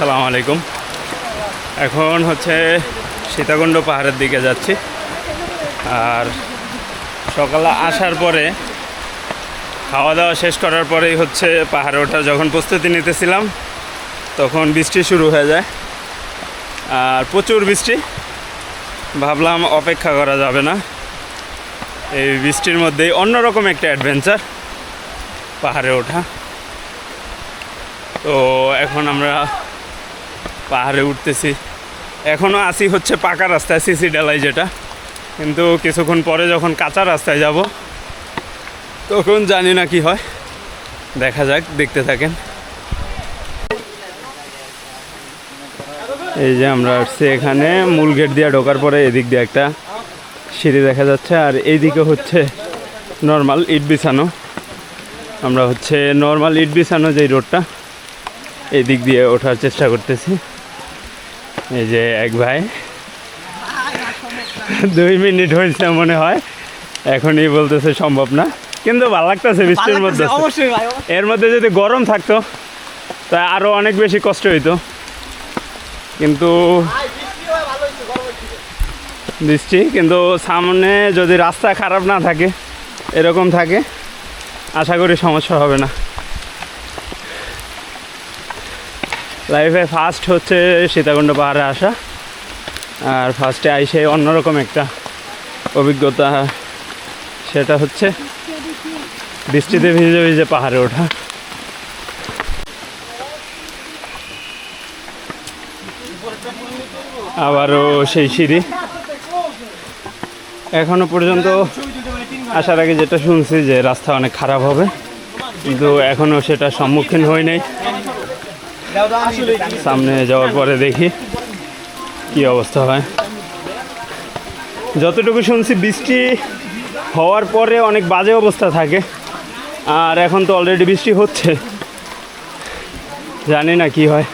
আসসালামু আলাইকুম। এখন হচ্ছে সীতাকুণ্ড পাহাড়ের দিকে যাচ্ছি। আর সকালে আসার পরে খাওয়া দাওয়া শেষ করার পরেই হচ্ছে পাহাড়ে ওঠা। যখন প্রস্তুতি নিতেছিলাম, তখন বৃষ্টি শুরু হয়ে যায়। আর প্রচুর বৃষ্টি। ভাবলাম অপেক্ষা করা যাবে না। এই বৃষ্টির মধ্যেই অন্যরকম একটা অ্যাডভেঞ্চার পাহাড়ে ওঠা। তো এখন আমরা পাহাড়ে উঠতেছি। এখনও আসি হচ্ছে পাকা রাস্তায়, সিসি ডালাই যেটা। কিন্তু কিছুক্ষণ পরে যখন কাঁচা রাস্তায় যাব, তখন জানি না কি হয়। দেখা যাক, দেখতে থাকেন। এই যে আমরা আসছি এখানে, মূল গেট দিয়ে ঢোকার পরে এদিক দিয়ে একটা সিঁড়ি দেখা যাচ্ছে, আর এইদিকে হচ্ছে নর্মাল ইট বিছানো। আমরা হচ্ছে নর্মাল ইট বিছানো যেই রোডটা এই দিক দিয়ে ওঠার চেষ্টা করতেছি। এই যে এক ভাই। দুই মিনিট হয়েছে মনে হয়। এখনই বলতেছে সম্ভব না। কিন্তু ভালো লাগতেছে বৃষ্টির মধ্যে। এর মধ্যে যদি গরম থাকতো তা আরও অনেক বেশি কষ্ট হইতো। কিন্তু বৃষ্টি কিন্তু সামনে যদি রাস্তা খারাপ না থাকে এরকম থাকে আশা করি সমস্যা হবে না। লাইফে ফার্স্ট হচ্ছে সীতাকুণ্ড পাহাড়ে আসা। আর ফার্স্টে আইসে অন্যরকম একটা অভিজ্ঞতা। সেটা হচ্ছে বৃষ্টিতে ভিজে ভিজে পাহাড়ে ওঠা। আবারও সেই সিঁড়ি। এখনও পর্যন্ত আসার আগে যেটা শুনছি যে রাস্তা অনেক খারাপ হবে। কিন্তু এখনও সেটা সম্মুখীন হই নাই। সামনে যাওয়ার পরে দেখি কি অবস্থা হয়। যতটুকু শুনছি, বৃষ্টি হওয়ার পরে অনেক বাজে অবস্থা থাকে। আর এখন তো অলরেডি বৃষ্টি হচ্ছে। জানি না কি হয়।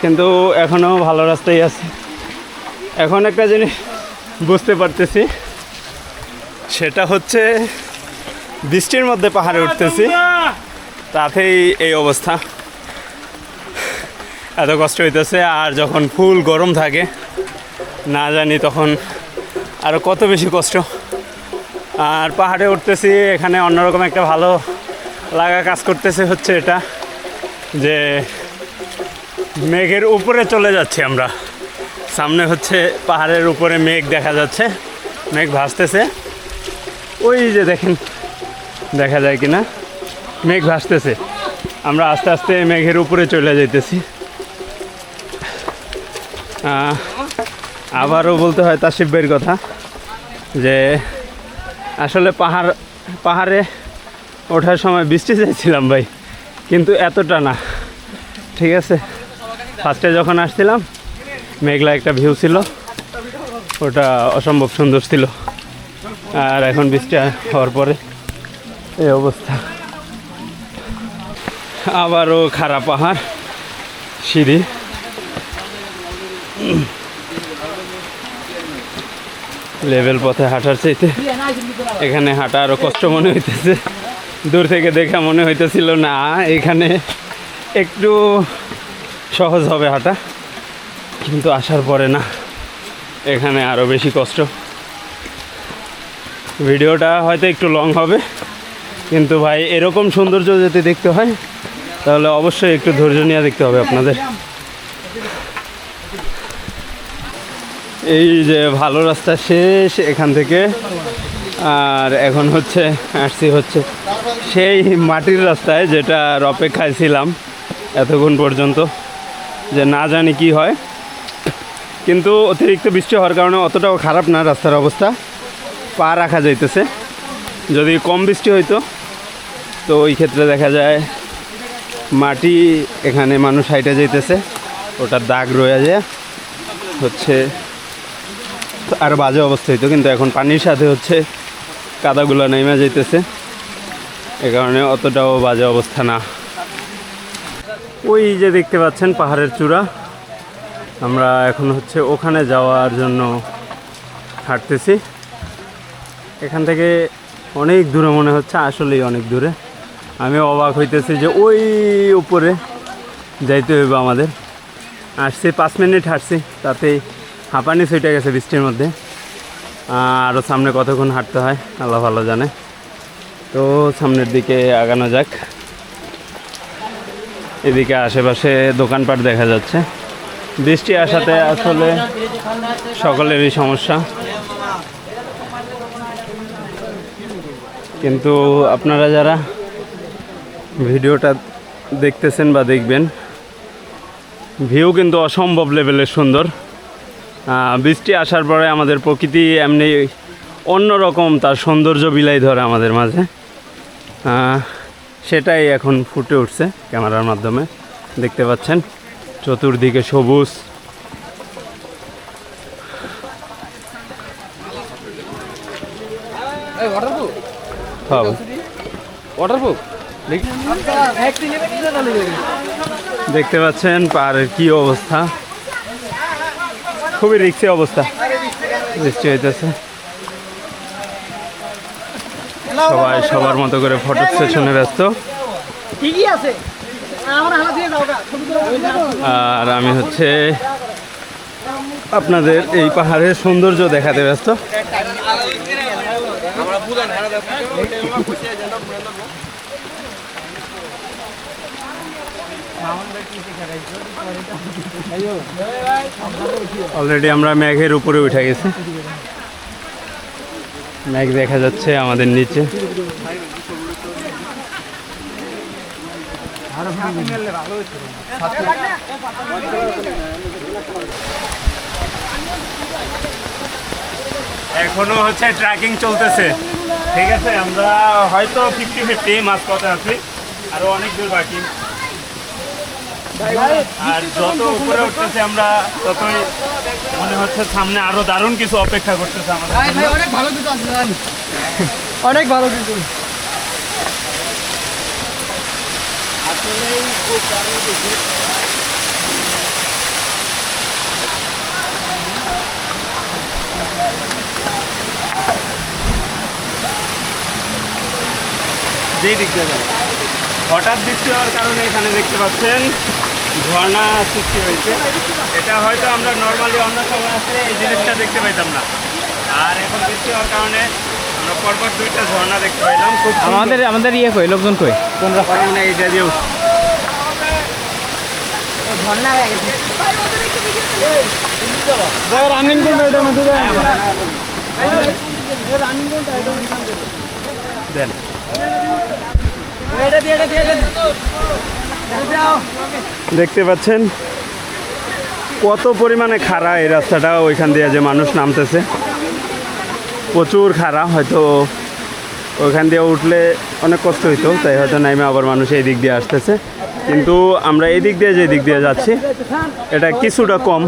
কিন্তু এখনও ভালো রাস্তায় আছে। এখন একটা জিনিস বুঝতে পারতেছি। সেটা হচ্ছে, বৃষ্টির মধ্যে পাহাড়ে উঠতেছি। তাতেই এই অবস্থা। এত কষ্ট হইতেছে আর যখন ফুল গরম থাকে না জানি তখন আরও কত বেশি কষ্ট। আর পাহাড়ে উঠতেছি এখানে অন্যরকম একটা ভালো লাগা কাজ করতেছে হচ্ছে এটা যে মেঘের উপরে চলে যাচ্ছি আমরা। সামনে হচ্ছে পাহাড়ের উপরে মেঘ দেখা যাচ্ছে মেঘ ভাসতেছে। ওই যে দেখেন দেখা যায় কি না মেঘ ভাসতেছে। আমরা আস্তে আস্তে মেঘের উপরে চলে যাইতেছি। আহ, আবারও বলতে হয় তাসিফ ভাইয়ের কথা যে আসলে পাহাড়, পাহাড়ে ওঠার সময় বৃষ্টি চাইছিলাম ভাই, কিন্তু এতটা না। ঠিক আছে? ফার্স্টে যখন আসছিলাম, মেঘলা একটা ভিউ ছিল। ওটা অসম্ভব সুন্দর ছিল। আর এখন বৃষ্টি হওয়ার পরে এই অবস্থা। আবারও খারাপ পাহাড়, সিঁড়ি। লেভেল পথে হাঁটার চাইতে এখানে হাঁটা আরও কষ্ট মনে হইতেছে। দূর থেকে দেখা মনে হইতেছিল, না, এখানে একটু সহজ হবে হাঁটা, কিন্তু আসার পরে না, এখানে আরও বেশি কষ্ট। ভিডিওটা হয়তো একটু লং হবে, কিন্তু ভাই, এরকম সৌন্দর্য যদি দেখতে হয়, তাহলে অবশ্যই একটু ধৈর্য নিয়ে দেখতে হবে আপনাদের। এই যে ভালো রাস্তা শেষ এখান থেকে। আর এখন হচ্ছে, আসছি হচ্ছে সেই মাটির রাস্তায় যেটার অপেক্ষায় ছিলাম এতক্ষণ পর্যন্ত, যে না জানি কি হয়। কিন্তু অতিরিক্ত বৃষ্টি হওয়ার কারণে অতটাও খারাপ না রাস্তার অবস্থা। পা রাখা যাইতেছে। যদি কম বৃষ্টি হইতো, তো ওই ক্ষেত্রে দেখা যায় মাটি এখানে মানুষ হাইটে যাইতেছে। ওটার দাগ রয়ে যায়। হচ্ছে আর বাজে অবস্থা হইতো, কিন্তু এখন পানির সাথে হচ্ছে কাদাগুলো নেমে যাইতেছে। এ কারণে অতটাও বাজে অবস্থা না। ওই যে দেখতে পাচ্ছেন পাহাড়ের চূড়া। আমরা এখন হচ্ছে ওখানে যাওয়ার জন্য হাঁটতেছি। এখান থেকে অনেক দূরে মনে হচ্ছে, আসলেই অনেক দূরে। আমি অবাক হইতেছি যে ওই উপরে যাইতে হইবে আমাদের। আসছি, পাঁচ মিনিট হাঁটছি, তাতেই হাঁপানি ছুটে গেছে বৃষ্টির মধ্যে। আরও সামনে কতক্ষণ হাঁটতে হয়, আল্লাহ ভালো জানে। তো সামনের দিকে আগানো যাক। এদিকে আশেপাশে দোকানপাট দেখা যাচ্ছে। বৃষ্টি আসাতে আসলে সকলেরই সমস্যা। কিন্তু আপনারা যারা ভিডিওটা দেখতেছেন বা দেখবেন, ভিউ কিন্তু অসম্ভব লেভেলের সুন্দর। বৃষ্টি আসার পরে আমাদের প্রকৃতি এমনি অন্যরকম তার সৌন্দর্য বিলাই ধরে আমাদের মাঝে। সেটাই এখন ফুটে উঠছে ক্যামেরার মাধ্যমে। দেখতে পাচ্ছেন চতুর্দিকে সবুজ। হ্যাঁ। দেখতে পাচ্ছেন পাহাড়ের কি অবস্থা? খুবই রিক্সি অবস্থা। বৃষ্টি হইতেছে। সবাই সবার মতো করে ফটো সেশনে ব্যস্ত। আমার আর আমি হচ্ছে আপনাদের এই পাহাড়ের সৌন্দর্য দেখাতে ব্যস্ত। অলরেডি আমরা মেঘের উপরে উঠে গেছি। মেঘ দেখা যাচ্ছে আমাদের নিচে। এখনও হচ্ছে ট্র্যাকিং চলতেছে। ঠিক আছে, আমরা হয়তো ফিফটি ফিফটি মাছ পথে আছি। আরও অনেক দূর বাকি। আর যত উপরে উঠতেছে আমরা ততই মনে হচ্ছে সামনে আরও দারুণ কিছু অপেক্ষা করতেছে আমাদের ভাই ভাই অনেক ভালো জুতো আছে অনেক ভালো জুতো যেই দিক দিয়ে হঠাৎ বৃষ্টি হওয়ার কারণে এখানে দেখতে পাচ্ছেন ঝর্ণা সৃষ্টি হয়েছে। এটা হয়তো আমরা নর্মালি অন্য সময় আসলে এই জিনিসটা দেখতে পাইতাম না। আর এখন বৃষ্টি হওয়ার কারণে আমরা পরপর দুইটা ঝর্ণা দেখতে পাইলাম। খুব আমাদের আমাদের ইয়ে কই? লোকজন কই? কোন রাস্তা মানে দিয়ে উঠছে। ঝর্ণা হয়ে গেছে রানিং করবে এটার মধ্যে দেন। এটা দিয়ে এটা দিয়ে এটা দিয়ে। দেখতে পাচ্ছেন কত পরিমাণে খাড়া এই রাস্তাটা, ওইখান দিয়ে যে মানুষ নামতেছে। প্রচুর খাড়া, হয়তো ওইখান দিয়ে উঠলে অনেক কষ্ট হইতো, তাই হয়তো নাইমে আবার মানুষ এই দিক দিয়ে আসতেছে। কিন্তু আমরা এই দিক দিয়ে যে দিক দিয়ে যাচ্ছি, এটা কিছুটা কম।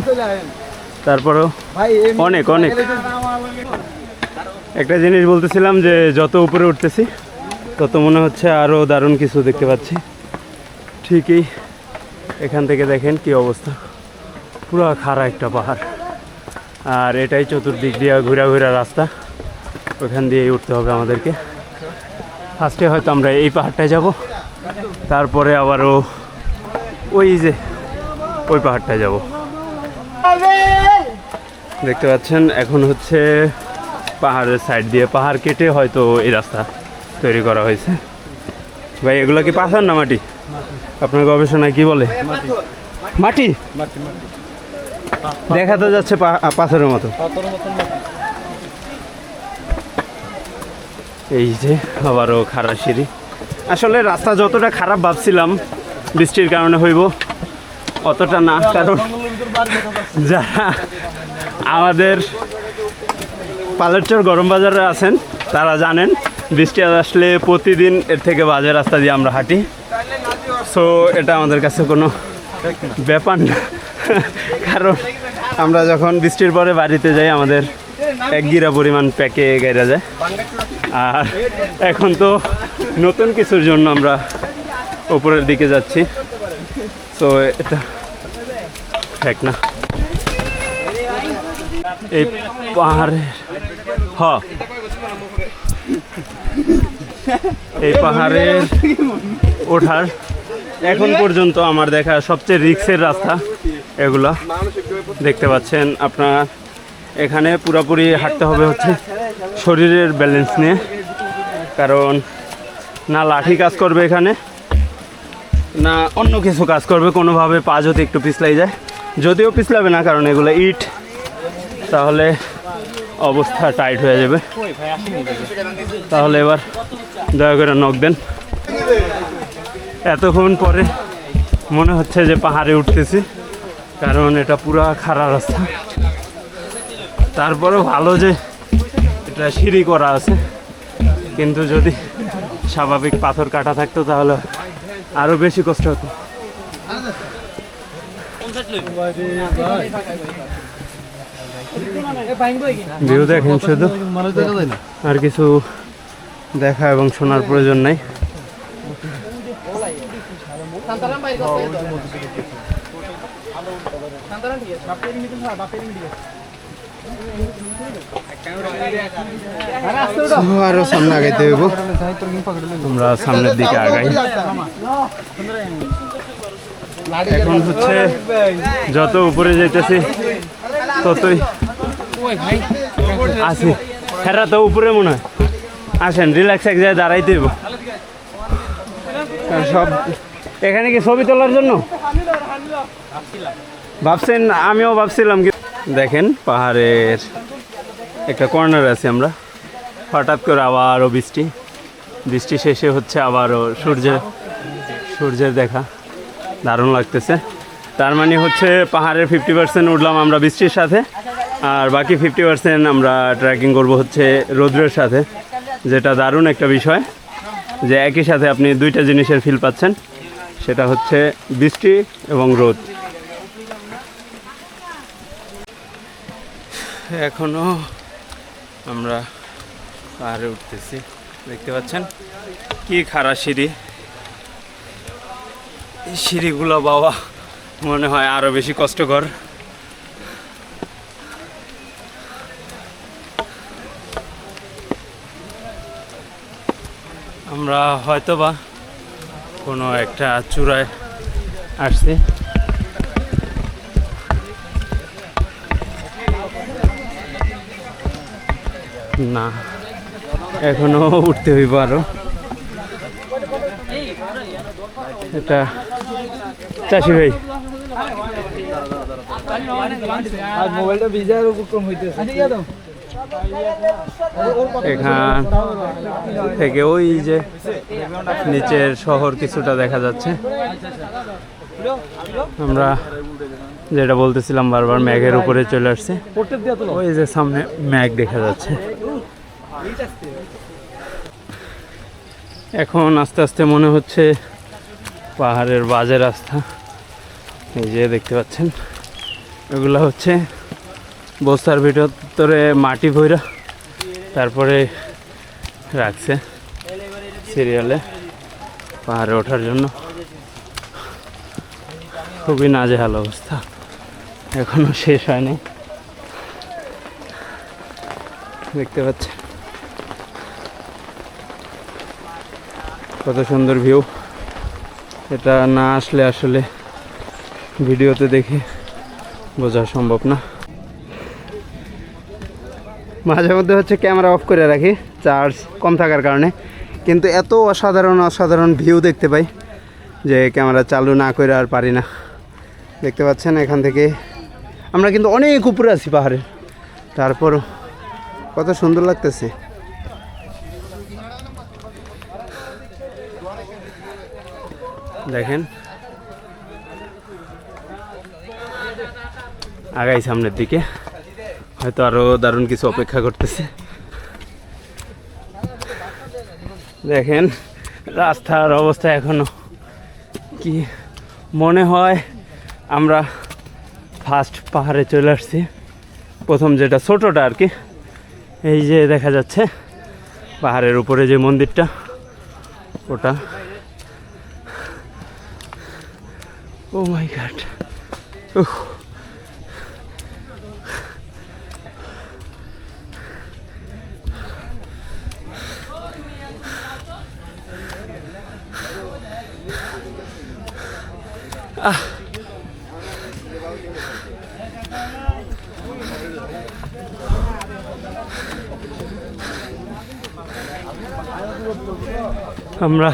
তারপরেও অনেক অনেক। একটা জিনিস বলতেছিলাম যে, যত উপরে উঠতেছি, তত মনে হচ্ছে আরও দারুণ কিছু দেখতে পাচ্ছি। ঠিকই। এখান থেকে দেখেন কি অবস্থা। পুরো খাড়া একটা পাহাড়। আর এটাই চতুর্দিক দিয়ে ঘুরা ঘুরা রাস্তা। ওখান দিয়েই উঠতে হবে আমাদেরকে। ফার্স্টে হয়তো আমরা এই পাহাড়টায় যাব। তারপরে আবারও ওই যে ওই পাহাড়টায় যাব। দেখতে পাচ্ছেন, এখন হচ্ছে পাহাড়ের সাইড দিয়ে পাহাড় কেটে হয়তো এই রাস্তা তৈরি করা হয়েছে। ভাই, এগুলো কি পাথর না মাটি? আপনার গবেষণায় কি বলে? মাটি। দেখা তো যাচ্ছে পাথরের মতো। এই যে আবারও খারাপ সিঁড়ি। আসলে রাস্তা যতটা খারাপ ভাবছিলাম বৃষ্টির কারণে হইব অতটা না কারণ যারা আমাদের পালেরচর গরম বাজারে আছেন তারা জানেন বৃষ্টি আসলে প্রতিদিন এর থেকে বাজে রাস্তা দিয়ে আমরা হাঁটি। সো এটা আমাদের কাছে কোনো ব্যাপার না। কারণ আমরা যখন বৃষ্টির পরে বাড়িতে যাই, আমাদের এক গিরা পরিমাণ প্যাকে গাইরা যায়। আর এখন তো নতুন কিছুর জন্য আমরা ওপরের দিকে যাচ্ছি। সো এটা ঠিক না। এই পাহাড়ের, হ। এই পাহাড়ের ওঠার এখন পর্যন্ত আমার দেখা সবচেয়ে রিক্সের রাস্তা এগুলো। দেখতে পাচ্ছেন আপনার। এখানে পুরোপুরি হাঁটতে হবে হচ্ছে শরীরের ব্যালেন্স নিয়ে। কারণ না লাঠি কাজ করবে এখানে না অন্য কিছু কাজ করবে। কোনোভাবে পা যদি একটু পিছলাই যায়। যদিও পিছলাবে না কারণ এগুলো ইট। তাহলে অবস্থা টাইট হয়ে যাবে। তাহলে এবার দয়া করে নখ দেন। এতক্ষণ পরে মনে হচ্ছে যে পাহাড়ে উঠতেছি, কারণ এটা পুরা খাড়া রাস্তা। তারপরেও ভালো যে এটা সিঁড়ি করা আছে, কিন্তু যদি স্বাভাবিক পাথর কাটা থাকতো তাহলে আরও বেশি কষ্ট হতো। ভিউ দেখেন শুধু। আর কিছু দেখা এবং শোনার প্রয়োজন নাই শান্তারাম বাইরে করতে শান্তারাম ঠিক আছে বাপের মিটিং হয় বাপের মিটিং আরও সামনে আগাইতে হইব। আমরা সামনের দিকে আগাই। এখন হচ্ছে যত উপরে যাইতেছি ততই আছি হেরা তো উপরে মনে হয়। আসেন রিল্যাক্স এক জায়গায় দাঁড়াইতে হইব। আর সব এখানে কি ছবি তোলার জন্য? ভাবছেন, আমিও ভাবছিলাম কি দেখেন, পাহাড়ের একটা কর্নার আছে আমরা। হঠাৎ করে আবারও বৃষ্টি। বৃষ্টি শেষে হচ্ছে আবারও সূর্যের সূর্যের দেখা। দারুণ লাগতেছে। তার মানে হচ্ছে পাহাড়ের ফিফটি পার্সেন্ট উঠলাম আমরা বৃষ্টির সাথে। আর বাকি ফিফটি পার্সেন্ট আমরা ট্রেকিং করব হচ্ছে রৌদ্রের সাথে। যেটা দারুণ একটা বিষয় যে একই সাথে আপনি দুইটা জিনিসের ফিল পাচ্ছেন। সেটা হচ্ছে বৃষ্টি এবং রোদ। এখনও আমরা পাহাড়ে উঠতেছি, দেখতে পাচ্ছেন? কি খারাপ সিঁড়ি। এই সিঁড়িগুলো বাবা, মনে হয় আরও বেশি কষ্টকর। আমরা হয়তো বা কোনো একটা চূড়ায় আসছে। না এখনও উঠতে হইব আরও। এটা চাষি ভাই। এখান থেকে ওই যে নিচের শহর কিছুটা দেখা যাচ্ছে। আমরা যেটা বলতেছিলাম বারবার, ম্যাগের উপরে চলে আসছে। ওই যে সামনে ম্যাগ দেখা যাচ্ছে। এখন আস্তে আস্তে মনে হচ্ছে পাহাড়ের বাজে রাস্তা। এই যে দেখতে পাচ্ছেন, এগুলো হচ্ছে বস্তার ভিতরে মাটি ভৈরা তারপরে রাখছে। সিরিয়ালে পাহাড়ে ওঠার জন্য। খুবই নাজেহাল অবস্থা। এখনও শেষ হয়নি। দেখতে পাচ্ছেন। কত সুন্দর ভিউ। এটা না আসলে আসলে ভিডিওতে দেখে বোঝা সম্ভব না। মাঝে মধ্যে হচ্ছে ক্যামেরা অফ করে রাখি, চার্জ কম থাকার কারণে। কিন্তু এত অসাধারণ অসাধারণ ভিউ দেখতে পাই যে ক্যামেরা চালু না করে আর পারি না। দেখতে পাচ্ছেন এখান থেকে। আমরা কিন্তু অনেক উপরে আছি পাহাড়ে তারপর কত সুন্দর লাগতেছে। দেখেন। আগাই সামনের দিকে। হয়তো আরও দারুণ কিছু অপেক্ষা করতেছে। দেখেন, রাস্তার অবস্থা এখনও কি মনে হয় আমরা ফার্স্ট পাহাড়ে চলে আসছি। প্রথম যেটা ছোটোটা আর কি, এই যে দেখা যাচ্ছে পাহাড়ের উপরে যে মন্দিরটা, ওটা। ও মাই গড আমরা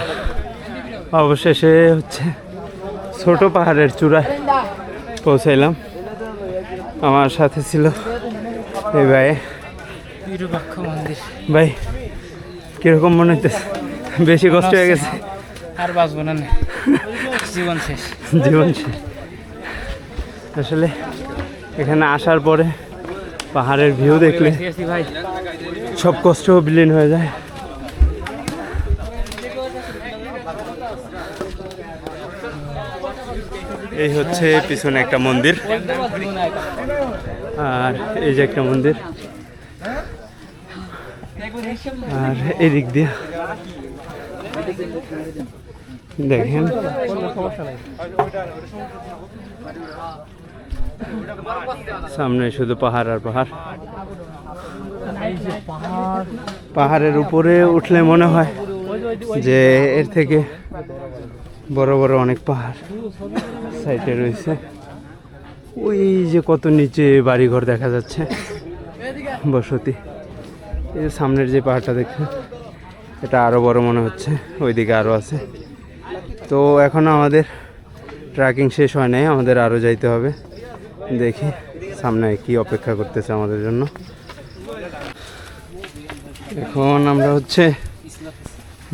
অবশেষে হচ্ছে ছোট পাহাড়ের চূড়ায় পৌঁছাইলাম। আমার সাথে ছিল এই ভাই। ভাই কীরকম মনে হইতেছে? বেশি কষ্ট হয়ে গেছে। আর বাঁচবো নে। জীবন শেষ। জীবন শেষ। আসলে এখানে আসার পরে পাহাড়ের ভিউ দেখলে সব কষ্ট বিলীন হয়ে যায়। এই হচ্ছে পিছনে একটা মন্দির। আর এই যে একটা মন্দির। আর এদিক দিয়ে দেখেন। সামনে শুধু পাহাড় আর পাহাড়। পাহাড়ের উপরে উঠলে মনে হয় যে এর থেকে বড় বড় অনেক পাহাড় সাইডে রয়েছে। ওই যে কত নিচে বাড়িঘর দেখা যাচ্ছে বসতি। এই সামনের যে পাহাড়টা দেখছেন এটা আরও বড় মনে হচ্ছে, ওইদিকে আরও আছে। তো এখনও আমাদের ট্রেকিং শেষ হয় নাই, আমাদের আরও যাইতে হবে। দেখি সামনে কি অপেক্ষা করতেছে আমাদের জন্য। এখন আমরা হচ্ছে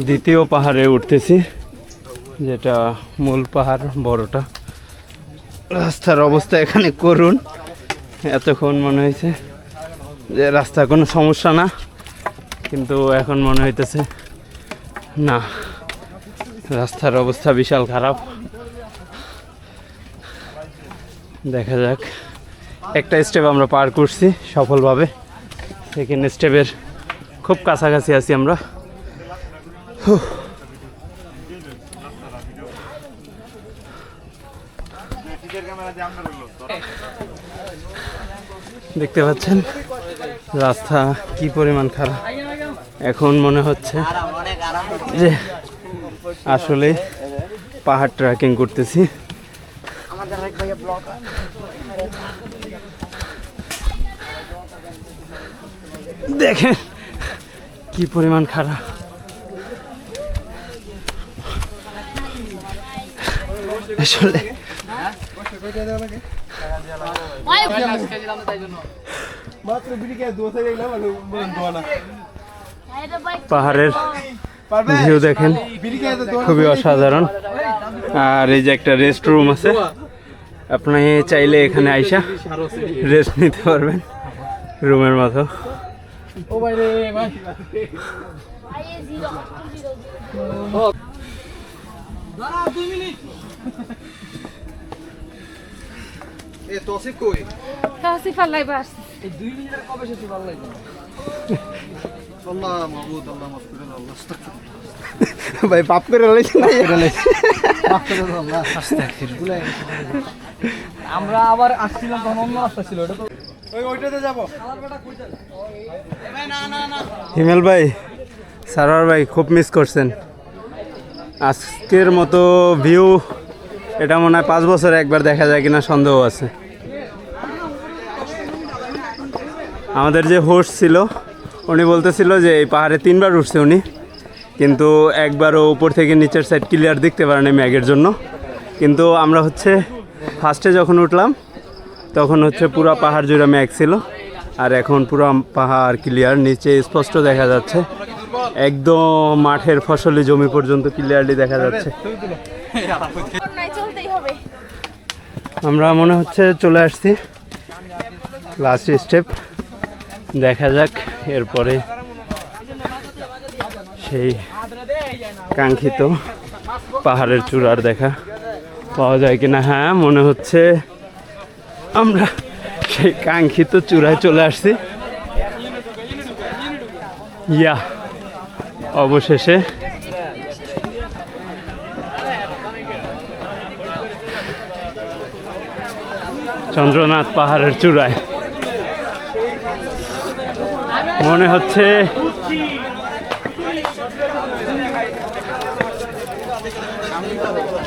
দ্বিতীয় পাহাড়ে উঠতেছি, যেটা মূল পাহাড়, বড়টা। রাস্তার অবস্থা এখানে করুন, এতক্ষণ মনে হয়েছে যে রাস্তা কোনো সমস্যা না, কিন্তু এখন মনে হইতেছে না। রাস্তার অবস্থা বিশাল খারাপ। দেখা যাক। একটা স্টেপ আমরা পার করছি সফলভাবে। সেকেন্ড স্টেপের খুব কাছাকাছি আছি আমরা। দেখতে পাচ্ছেন? রাস্তা কি পরিমাণ খারাপ? এখন মনে হচ্ছে যে আসলে পাহাড় ট্রেকিং করতেছি। দেখেন কি পরিমাণ খারাপ। আসলে পাহাড়ের ভিউ দেখেন খুবই অসাধারণ। আর এই যে একটা রেস্ট রুম আছে আপনি চাইলে এখানে আইসা রেস্ট নিতে পারবেন রুমের মতো। মিনিটের কবে শেষ ভালো লাগে ভাই পাপ করে আমরা আবার আসছিলাম তখন অন্য রাস্তা ছিল ওটা তো হিমেল ভাই সারোয়ার ভাই খুব মিস করছেন। আজকের মতো ভিউ এটা মনে হয় পাঁচ বছরে একবার দেখা যায় কিনা সন্দেহ আছে। আমাদের যে হোস্ট ছিল উনি বলতেছিল যে এই পাহাড়ে তিনবার উঠছে উনি। কিন্তু একবারও উপর থেকে নিচের সাইড ক্লিয়ার দেখতে পারেনি ম্যাগের জন্য। কিন্তু আমরা হচ্ছে ফার্স্টে যখন উঠলাম, তখন হচ্ছে পুরো পাহাড় জুড়ে ম্যাগ ছিল। আর এখন পুরো পাহাড় ক্লিয়ার নিচে স্পষ্ট দেখা যাচ্ছে। একদম মাঠের ফসলি জমি পর্যন্ত ক্লিয়ারলি দেখা যাচ্ছে। আমরা মনে হচ্ছে চলে আসছি। লাস্ট স্টেপ দেখা যাক, এরপরে সেই কাঙ্ক্ষিত পাহাড়ের চূড়ার দেখা পাওয়া যায় কিনা। হ্যাঁ মনে হচ্ছে আমরা সেই কাঙ্ক্ষিত চূড়ায় চলে আসছি। ইয়া, অবশেষে চন্দ্রনাথ পাহাড়ের চূড়ায় মনে হচ্ছে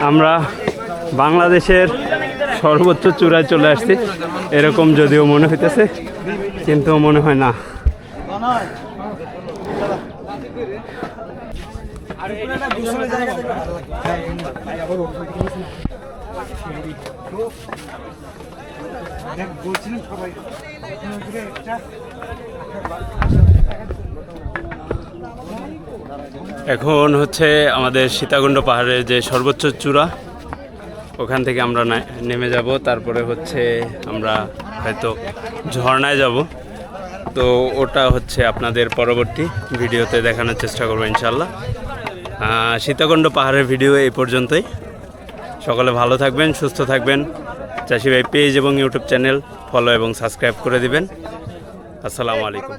আমরা বাংলাদেশের সর্বোচ্চ চূড়ায় চলে আসছি। এরকম যদিও মনে হইতেছে, কিন্তু মনে হয় না। এখন হচ্ছে আমাদের সীতাকুণ্ড পাহাড়ের যে সর্বোচ্চ চূড়া, ওখান থেকে আমরা নেমে যাব। তারপরে হচ্ছে আমরা হয়তো ঝর্ণায় যাব। তো ওটা হচ্ছে আপনাদের পরবর্তী ভিডিওতে দেখানোর চেষ্টা করব ইনশাল্লাহ সীতাকুণ্ড পাহাড়ের ভিডিও এই পর্যন্তই। সকলে ভালো থাকবেন, সুস্থ থাকবেন। চাষিভাই পেজ এবং ইউটিউব চ্যানেল ফলো এবং সাবস্ক্রাইব করে দিবেন। আসসালামু আলাইকুম।